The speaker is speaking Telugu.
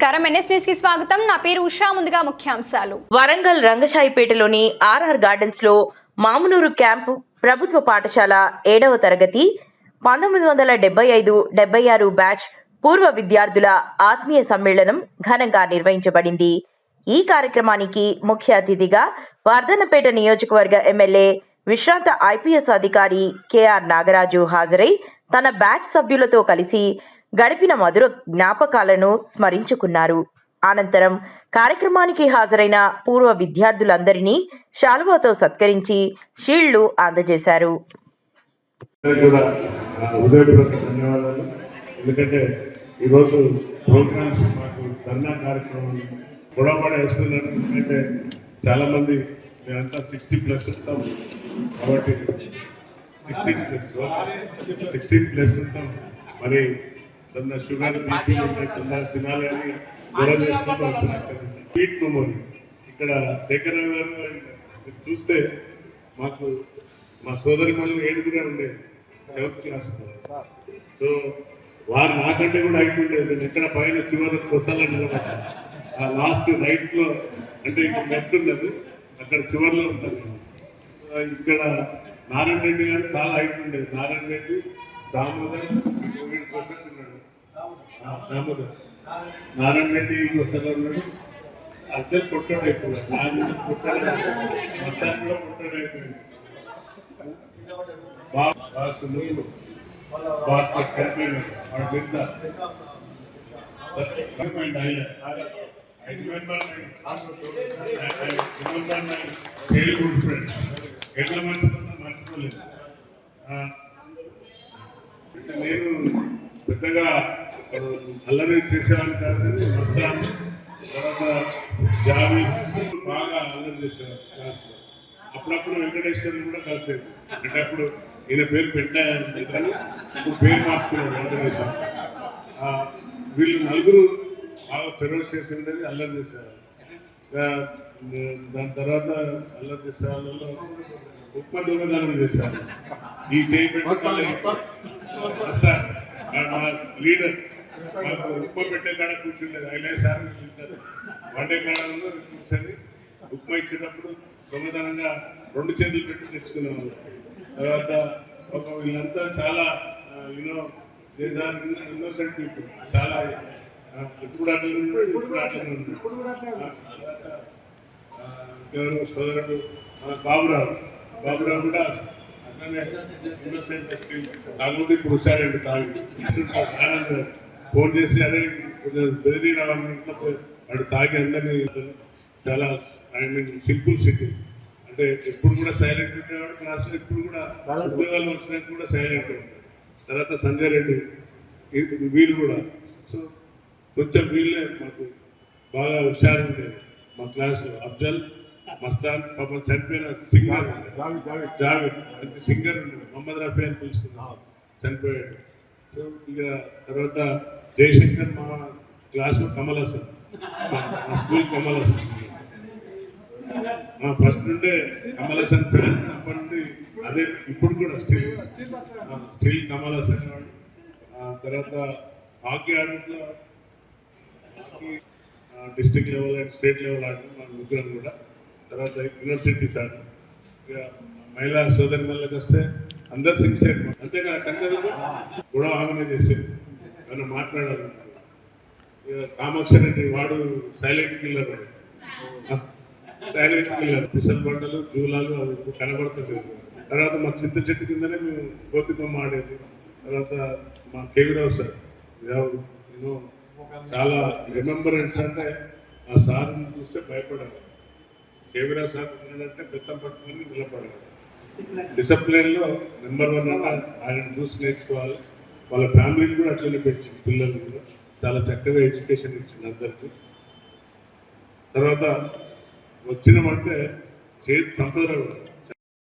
నమస్కారం. ఎన్ఎస్ న్యూస్కి స్వాగతం. నా పేరు ఉషా. ముందుగా ముఖ్యాంశాలు. వరంగల్ రంగశాయిపేటలోని ఆర్ఆర్ గార్డెన్స్లో మామునూరు క్యాంపు ప్రభుత్వ పాఠశాల ఏడవ తరగతి పంతొమ్మిది వందల డెబ్బై ఐదు డెబ్బై ఆరు బ్యాచ్ పూర్వ విద్యార్థుల ఆత్మీయ సమ్మేళనం ఘనంగా నిర్వహించబడింది. ఈ కార్యక్రమానికి ముఖ్య అతిథిగా వర్ధనపేట నియోజకవర్గ ఎమ్మెల్యే విశ్రాంత ఐపీఎస్ అధికారి కెఆర్ నాగరాజు హాజరై తన బ్యాచ్ సభ్యులతో కలిసి గడిపిన మధుర జ్ఞాపకాలను స్మరించుకున్నారు. అనంతరం కార్యక్రమానికి హాజరైన పూర్వ విద్యార్థులందరినీ శాలువాతో సత్కరించి షీల్డ్లు అందజేశారు. ఎందుకంటే ఈరోజు ప్రోగ్రామ్స్ మాకు ధర్నా కార్యక్రమం వేస్తున్నారు. ఎందుకంటే చాలామంది మేమంతా సిక్స్టీ ప్లస్ ఉంటాం. కాబట్టి సిక్స్టీన్ ప్లస్ సిక్స్టీన్ ప్లస్ ఉంటాం. మరి తన షుగర్ బీపీ ఉంటే తినాలి అని గొడవ చేసుకుంటూ వచ్చినట్టు స్వీట్ మెమోరీ. ఇక్కడ శేఖరరావు గారు చూస్తే మాకు మా సోదరి మళ్ళీ ఏడుగురే ఉండేది సెవెంత్ క్లాస్ సో వారు నాకంటే కూడా అయిపోయిండేది నేను ఎక్కడ పైన చివరి కొసలు ఆ లాస్ట్ రైట్లో అంటే ఇక్కడ నెట్ ఉండదు అక్కడ చివరిలో ఉంటుంది ఇక్కడ నారాయణ రెడ్డి గారు చాలా హైట్ ఉండేది. నారాయణ రెడ్డి దామోదర్ కోసం ఉన్నాడు నారాయణ రెడ్డి కొసలు ఉన్నాడు. అద్దె పుట్టాడు ఎక్కువ నారాయణ పుట్టాడు. పుట్టాడు అయిపోయింది బాస్ బాస్ కంపెనీ వాడు తెలుసా I remember my, I ఎట్లా మర్చిపోతున్నా మర్చిపోలేదు ఆ, నేను పెద్దగా అల్లరి చేసేవాడిని కాదు కానీ తర్వాత జావి బాగా అల్లరి క్లాస్లో. అప్పుడప్పుడు వెంకటేశ్వరుని కూడా కలిసేది. అంటే అప్పుడు ఈయన పేరు పెట్టాను కానీ ఇప్పుడు పేరు మార్చుకున్నాడు వెంకటేశ్వర. వీళ్ళు నలుగురు బాగా ఫెరోస్ చేసి ఉండేది అల్లరి చేసేవారు. దాని తర్వాత అల్లరి చేసే వాళ్ళలో ఉప్మ దొంగదానం చేశారు. ఈ చేయి పెట్టి లీడర్ మాకు ఉప్మ పెట్టే కాడ కూర్చుండేది. అయినా సార్ వండే కాడంలో కూర్చొని ఉప్మా ఇచ్చేటప్పుడు దొంగతనంగా రెండు చేతులు పెట్టి తెచ్చుకునేవాళ్ళు తర్వాత ఒక వీళ్ళంతా చాలా యూనో ఇన్నోసెంట్ పీపుల్ చాలా ఇప్పుడు ఉన్నాడు ఇప్పుడు అట్లనే సోదరుడు బాబురావు. బాబురావు కూడా ఇన్నోసెంట్ కాకపోతే ఇప్పుడు హుషారండి తాగి ఆనంద్ ఫోన్ చేసి అదే కొంచెం బెదిరి రావాలని ఇంట్లో పోయి వాడు తాగి అందరినీ చాలా ఐ మీన్ సింపుల్ సిటీ. అంటే ఎప్పుడు కూడా సైలెంట్ ఉండేవాడు క్లాస్లో ఇప్పుడు కూడా ఉద్యోగాలు వచ్చినాక కూడా సైలెంట్ ఉంటాడు తర్వాత సంజయ్ రెడ్డి వీళ్ళు కూడా. సో కొంచెం వీళ్ళే మాకు బాగా హుషారు ఉండేది మా క్లాస్లో. అఫ్జల్ మస్తాన్ పాపం చనిపోయిన సింగర్ జావేద్ మంచి సింగర్ మొహమ్మద్ రఫీ అని పిలుచుకున్నాం చనిపోయాడు. సో ఇక తర్వాత జయశంకర్ మా క్లాస్లో కమల్ హాసన్. మా మా స్కూల్ కమల్ హాసన్. ఫస్ట్ నుండే కమల్ హాసన్ ఫ్యాన్. అప్పటి నుండి అదే ఇప్పుడు కూడా స్టిల్. స్టిల్ కమల్ హాసన్ తర్వాత hockey ఆడట్లో district level and state level ఆడినాం మన ముగ్గురం కూడా. తర్వాత యూనివర్సిటీ సార్. ఇక మహిళా సోదరి మళ్ళకి వస్తే అందరు సిక్స్ అంతేగా కన్నదకు గొడవ ఆమెనే చేసేది. మనం మాట్లాడాలి. ఇక కామాక్షి రెడ్డి వాడు సైలెంట్ కిల్లర్ వాడు. సైలెంట్ కిల్లర్ పిసల్ బండలు జూలాలు అవి కనబడతలేదు. కనబడుతుంది తర్వాత మా చింత చెట్టు కిందనే మేము గోపికమ్మ ఆడేది. తర్వాత మా కేవీరావు సార్. చాలా రిమెంబరెన్స్ అంటే ఆ సార్ని చూస్తే భయపడాలి. కేవీరావు సార్ ఉన్నాడంటే బెత్తం పట్టుకొని నిలబడాలి. డిసిప్లిన్లో నెంబర్ వన్ ఆయన చూసి నేర్చుకోవాలి. వాళ్ళ ఫ్యామిలీని కూడా అట్లనే పెంచింది పిల్లలు కూడా. చాలా చక్కగా ఎడ్యుకేషన్ ఇచ్చింది అందరికి. తర్వాత వచ్చినామంటే చేతి సంపదరావు గారు